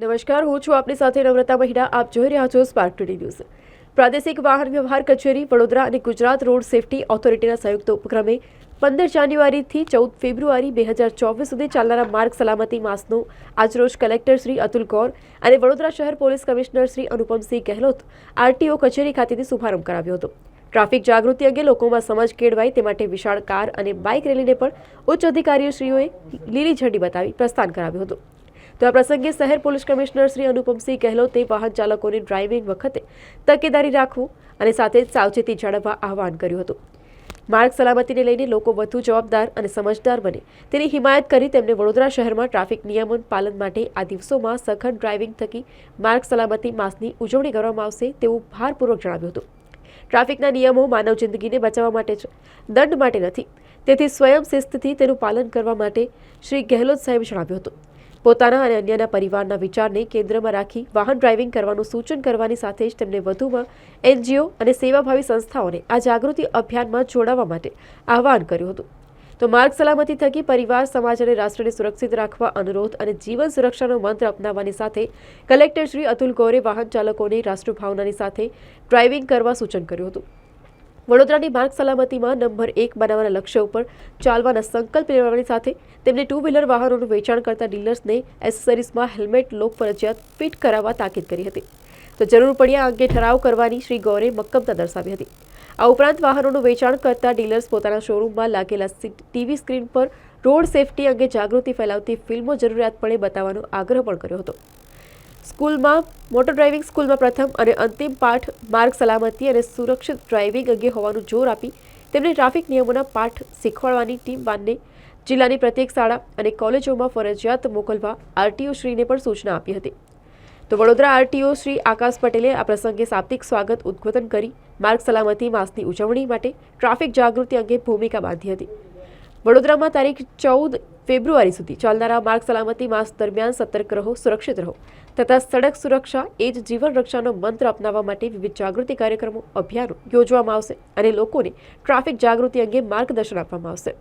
નમસ્કાર, હું છું આપની સાથે નમ્રતા મહિડા આપ જોઈ રહ્યા છો સ્પાર્ક ટુડે ન્યૂઝ પ્રાદેશિક વાહન વ્યવહાર કચેરી, વડોદરા અને ગુજરાત રોડ સેફટી ઓથોરિટીના સંયુક્ત ઉપક્રમે પંદર જાન્યુઆરીથી ચૌદ ફેબ્રુઆરી બે હજાર ચોવીસ સુધી ચાલનારા માર્ગ સલામતી માસનો આજરોજ કલેક્ટર શ્રી અતુલ કૌર અને વડોદરા શહેર police commissioner Shri Anupamsinh Gehlot RTO કચેરી ખાતેથી શુભારંભ કરાવ્યો હતો. ટ્રાફિક જાગૃતિ અંગે લોકોમાં સમજ કેળવાય તે માટે વિશાળ કાર અને બાઇક રેલીને પણ ઉચ્ચ અધિકારીઓશ્રીઓએ લીલી ઝંડી બતાવી પ્રસ્થાન કરાવ્યું હતું. તો આ પ્રસંગે શહેર પોલીસ કમિશનર શ્રી અનુપમસિંહ ગહેલોતે વાહન ચાલકોને ડ્રાઇવિંગ વખતે તકેદારી રાખવું અને સાથે જ સાવચેતી જાળવવા આહવાન કર્યું હતું. માર્ગ સલામતીને લઈને લોકો વધુ જવાબદાર અને સમજદાર બને. તેની હિમાયત કરી તેમને વડોદરા શહેરમાં ટ્રાફિક નિયમન પાલન માટે આ દિવસોમાં સઘન ડ્રાઇવિંગ થકી માર્ગ સલામતી માસની ઉજવણી કરવામાં આવશે તેવું ભારપૂર્વક જણાવ્યું હતું. ટ્રાફિકના નિયમો માનવ જિંદગીને બચાવવા માટે છે, દંડ માટે નથી. તેથી સ્વયં શિસ્તથી તેનું પાલન કરવા માટે શ્રી ગેહલોત સાહેબ જણાવ્યું હતું. પોતાના અને અન્યના પરિવારના વિચારને કેન્દ્રમાં રાખી વાહન ડ્રાઇવિંગ કરવાનું સૂચન કરવાની સાથે જ તેમને વધુમાં એનજીઓ અને સેવાભાવી સંસ્થાઓને આ જાગૃતિ અભિયાનમાં જોડાવા માટે આહવાન કર્યું હતું. તો માર્ગ સલામતી થકી પરિવાર, સમાજ અને રાષ્ટ્રને સુરક્ષિત રાખવા અનુરોધ અને જીવન સુરક્ષાનો મંત્ર અપનાવવાની સાથે કલેક્ટર શ્રી અતુલ ગોરે વાહન ચાલકોને રાષ્ટ્રભાવનાની સાથે ડ્રાઇવિંગ કરવા સૂચન કર્યું હતું. વડોદરાની માર્ગ સલામતીમાં નંબર એક બનાવવાના લક્ષ્ય ઉપર ચાલવાના સંકલ્પ લેવાની સાથે તેમને ટુ વ્હીલર વાહનોનું વેચાણ કરતા ડીલર્સને એસેસરીઝમાં હેલ્મેટ, લોક ફરજિયાત ફિટ કરાવવા તાકીદ કરી હતી. તો જરૂર પડ્યા અંગે ઠરાવ કરવાની શ્રી ગૌરે મક્કમતા દર્શાવી હતી. આ ઉપરાંત વાહનોનું વેચાણ કરતા ડીલર્સ પોતાના શોરૂમમાં લાગેલા ટીવી સ્ક્રીન પર રોડ સેફટી અંગે જાગૃતિ ફેલાવતી ફિલ્મો જરૂરિયાતપણે બતાવવાનો આગ્રહ પણ કર્યો હતો. સ્કૂલમાં, મોટર ડ્રાઇવિંગ સ્કૂલમાં પ્રથમ અને અંતિમ પાઠ માર્ગ સલામતી અને સુરક્ષિત ડ્રાઇવિંગ અંગે હોવાનું જોર આપી તેમણે ટ્રાફિક નિયમોના પાઠ શીખવાડવાની ટીમ બાંધને જિલ્લાની પ્રત્યેક શાળા અને કોલેજોમાં ફરજિયાત મોકલવા આરટીઓ શ્રીને પણ સૂચના આપી હતી. તો વડોદરા આરટીઓ શ્રી આકાશ પટેલે આ પ્રસંગે શાબ્દિક સ્વાગત ઉદ્બોધન કરી માર્ગ સલામતી માસની ઉજવણી માટે ટ્રાફિક જાગૃતિ અંગે ભૂમિકા બાંધી હતી. વડોદરામાં તારીખ ચૌદ ફેબ્રુઆરી સુધી. ચાલનારા માર્ગ સલામતી માસ દરમિયાન સતર્ક રહો, સુરક્ષિત રહો. તથા સડક સુરક્ષા એ જ જીવન રક્ષાનો મંત્ર અપનાવવા માટે વિવિધ જાગૃતિ કાર્યક્રમો, અભિયાનો યોજવામાં આવશે અને લોકોને ટ્રાફિક જાગૃતિ અંગે માર્ગદર્શન આપવામાં આવશે.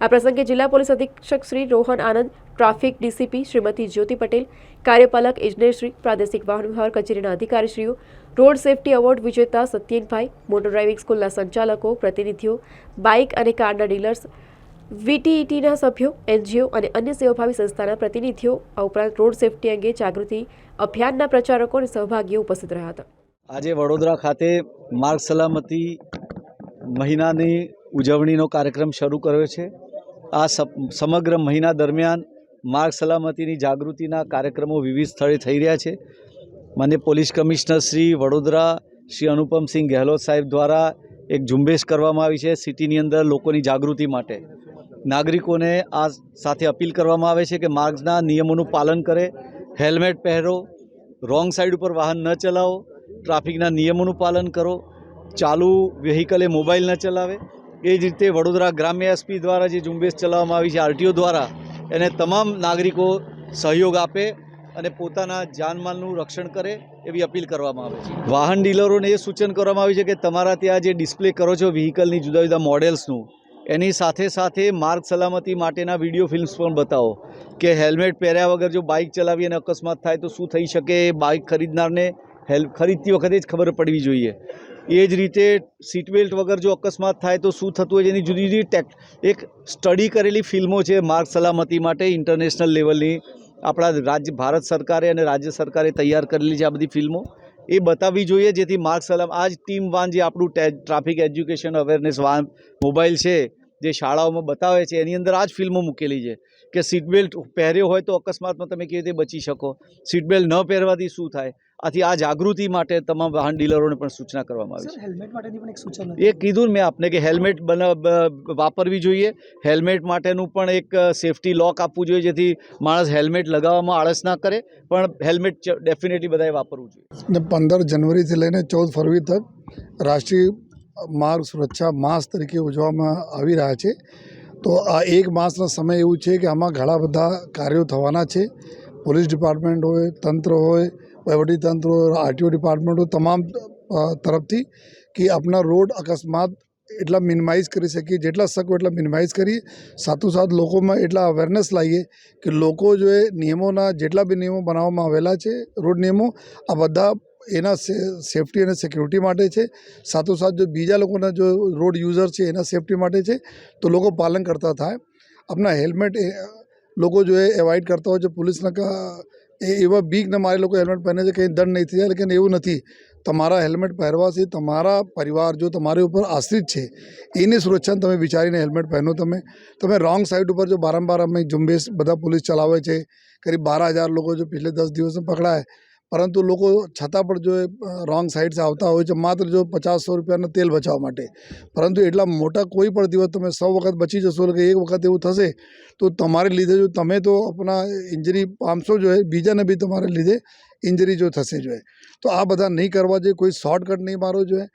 આ પ્રસંગે જિલ્લા પોલીસ અધિક્ષક શ્રી રોહન આનંદ, ટ્રાફિક ડીસીપી શ્રીમતી જ્યોતિ પટેલ, કાર્યપાલક ઇજનેરશ્રી પ્રાદેશિક વાહન વ્યવહાર કચેરીના અધિકારીશ્રીઓ, રોડ સેફટી એવોર્ડ વિજેતા સત્યેનભાઈ મોટર ડ્રાઇવિંગ સ્કૂલના સંચાલકો, પ્રતિનિધિઓ, બાઇક અને કારના ડીલર્સ વીટીઈટીના સભ્યો, એનજીઓ અને અન્ય સેવાભાવી સંસ્થાના પ્રતિનિધિઓ આ ઉપરાંત રોડ સેફટી અંગે જાગૃતિ અભિયાનના પ્રચારકો અને સહભાગીઓ ઉપસ્થિત રહ્યા હતા. આજે વડોદરા ખાતે માર્ગ સલામતી મહિનાની ઉજવણીનો કાર્યક્રમ શરૂ કર્યો છે. આ સમગ્ર મહિના દરમિયાન માર્ગ સલામતીની જાગૃતિના કાર્યક્રમો વિવિધ સ્થળે થઈ રહ્યા છે. મને પોલીસ કમિશનર શ્રી વડોદરા શ્રી અનુપમસિંહ ગેહલોત સાહેબ દ્વારા એક ઝુંબેશ કરવામાં આવી છે સિટીની અંદર લોકોની જાગૃતિ માટે. નાગરિકોને આ સાથે અપીલ કરવામાં આવે છે કે માર્ગના નિયમોનું પાલન કરે, હેલ્મેટ પહેરો, રોંગ સાઈડ ઉપર વાહન ન ચલાવો, ટ્રાફિકના નિયમોનું પાલન કરો, ચાલુ વ્હીકલે મોબાઈલ ન ચલાવે. એ જ રીતે વડોદરા ગ્રામ્ય એસપી દ્વારા જે ઝુંબેશ ચલાવવામાં આવી છે, આરટીઓ દ્વારા, એને તમામ નાગરિકો સહયોગ આપે અને પોતાના જાનમાલનું રક્ષણ કરે એવી અપીલ કરવામાં આવે છે. વાહન ડીલરોને એ સૂચન કરવામાં આવ્યું છે કે તમારા ત્યાં જે ડિસ્પ્લે કરો છો, વ્હીકલની જુદા જુદા મોડેલ્સનું એની સાથે સાથે માર્ગ સલામતી માટેના વીડિયો ફિલ્મ્સ પણ બતાવો કે હેલ્મેટ પહેર્યા વગર જો બાઇક ચલાવી અને અકસ્માત થાય તો શું થઈ શકે? એ બાઇક ખરીદનારને હેલ્પ ખરીદતી વખતે જ ખબર પડવી જોઈએ. એ જ રીતે સીટ બેલ્ટ વગર જો અકસ્માત થાય તો શું થતું હોય એની જુદી જુદી ટેક, એક સ્ટડી કરેલી ફિલ્મો છે માર્ગ સલામતી માટે ઇન્ટરનેશનલ લેવલની. આપણા રાજ્ય, ભારત સરકારે અને રાજ્ય સરકારે તૈયાર કરેલી છે આ બધી ફિલ્મો. એ બતાવવી જોઈએ જેથી માર્ગ સલામ, આ જ ટીમ વાન જે આપણું traffic education awareness van mobile છે જે શાળાઓમાં બતાવે છે એની અંદર આ જ ફિલ્મો મૂકેલી છે કે સીટબેલ્ટ પહેર્યો હોય તો અકસ્માતમાં તમે કેવી રીતે બચી શકો? સીટ બેલ્ટ ન પહેરવાથી શું થાય? આથી આ જાગૃતિ માટે તમામ વાહન ડીલરોને પણ સૂચના કરવામાં આવી છે. સર હેલ્મેટ માટેની પણ એક સૂચના એ કીધું મેં આપને કે હેલ્મેટ બના વાપરવી જોઈએ. હેલ્મેટ માટેનું પણ એક સેફટી લોક આપવું જોઈએ જેથી માણસ હેલ્મેટ લગાવવામાં આળસ ના કરે પણ હેલ્મેટ ડેફિનેટલી બધાએ વાપરવું જોઈએ. પંદર જનવરીથી લઈને ચૌદ ફરવરી તક રાષ્ટ્રીય માર્ગ સુરક્ષા માસ તરીકે ઉજવવામાં આવી રહ્યા છે. તો આ એક માસનો સમય એવું છે કે આમાં ઘણા બધા કાર્યો થવાના છે. પોલીસ ડિપાર્ટમેન્ટ હોય, તંત્ર હોય, વહીવટી તંત્ર હોય, આરટીઓ ડિપાર્ટમેન્ટ હોય, તમામ તરફથી કે આપણા રોડ અકસ્માત એટલા મિનિમાઇઝ કરી શકીએ, જેટલા શકો એટલા મિનિમાઇઝ કરીએ. સાથોસાથ લોકોમાં એટલા અવેરનેસ લાવીએ કે લોકો જો એ નિયમોના જેટલા બી નિયમો બનાવવામાં આવેલા છે, રોડ નિયમો, આ બધા એના સેફટી અને સિક્યુરિટી માટે છે. સાથોસાથ જો બીજા લોકોના જો રોડ યુઝર છે, એના સેફટી માટે છે, તો લોકો પાલન કરતા થાય. આપણા હેલ્મેટ લોકો જો એ એવોઇડ કરતા હોય છે, પોલીસના એ એવા બીકને મારે લોકો હેલ્મેટ પહેરે છે કંઈ દંડ નહીં થઈ જાય લેકિન એવું નથી. તમારા હેલ્મેટ પહેરવાથી તમારા પરિવાર જો તમારી ઉપર આશ્રિત છે, એની સુરક્ષાને તમે વિચારીને હેલ્મેટ પહેરો તમે. તમે રોંગ સાઈડ ઉપર જો બારંબાર અમે ઝુંબેશ બધા પોલીસ ચલાવે છે, કરીબ બાર હજાર લોકો જો પિછલે દસ દિવસમાં પકડાય પરંતુ લોકો છતાં પણ જો રોંગ સાઇડ્સ આવતા હોય છે, માત્ર જો પચાસ સો રૂપિયાના તેલ બચાવવા માટે. પરંતુ એટલા મોટા કોઈ પણ દિવસ તમે સો વખત બચી જશો કે એક વખત એવું થશે, તો તમારે લીધે જો તમે તો આપણા ઇન્જરી પામશો જો એ બીજાને બી તમારે લીધે ઇન્જરી જો થશે જો એ તો આ બધા નહીં કરવા જોઈએ, કોઈ શોર્ટકટ નહીં મારવો જોઈએ.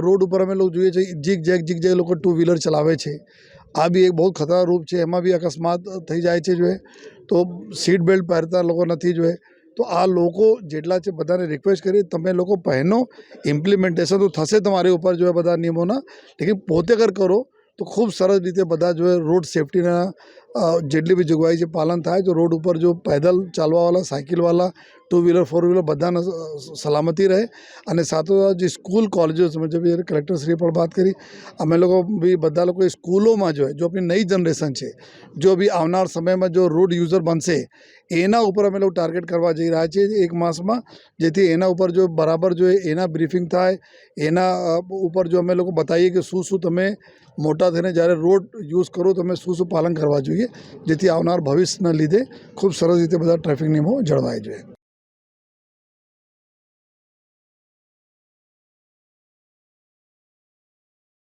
રોડ ઉપર અમે લોકો જોઈએ છીએ, જીગ જેગ જીગ જેગ લોકો ટુ વ્હીલર ચલાવે છે. આ બી એક બહુ ખતરા રૂપ છે, એમાં બી અકસ્માત થઈ જાય છે જો એ તો સીટ બેલ્ટ પહેરતા લોકો નથી જોઈએ. તો આ લોકો જેટલા છે બધાને રિક્વેસ્ટ કરી, તમે લોકો પહેનો ઇમ્પ્લિમેન્ટેશન તો થશે તમારી ઉપર જો બધા નિયમોના, લેકિન પોતે અગર કરો, તો ખૂબ સરસ રીતે બધા જો રોડ સેફટીના જેટલી બી જોગવાઈ છે, પાલન થાય, તો રોડ ઉપર જો પેદલ ચાલવાવાળા, સાયકલવાળા ટુ વ્હીલર, ફોર વ્હીલર બધાને સલામતી રહે. અને સાથોસાથ જે સ્કૂલ, કોલેજો સમજો જે કલેક્ટરશ્રીએ પણ વાત કરી, અમે લોકો બી બધા લોકો સ્કૂલોમાં જો જો આપણી નવી જનરેશન છે, જો બી આવનાર સમયમાં જો રોડ યુઝર બનશે, એના ઉપર અમે લોકો ટાર્ગેટ કરવા જઈ રહ્યા છીએ એક માસમાં, જેથી એના ઉપર જો બરાબર જો એના બ્રીફિંગ થાય, એના ઉપર જો અમે લોકો બતાવીએ કે શું શું તમે મોટા થઈને જ્યારે રોડ યુઝ કરો તમે શું શું પાલન કરવા જોઈએ, જેથી આવનાર ભવિષ્યના લીધે ખૂબ સરસ રીતે બધા ટ્રાફિક નિયમો જળવાય જોઈએ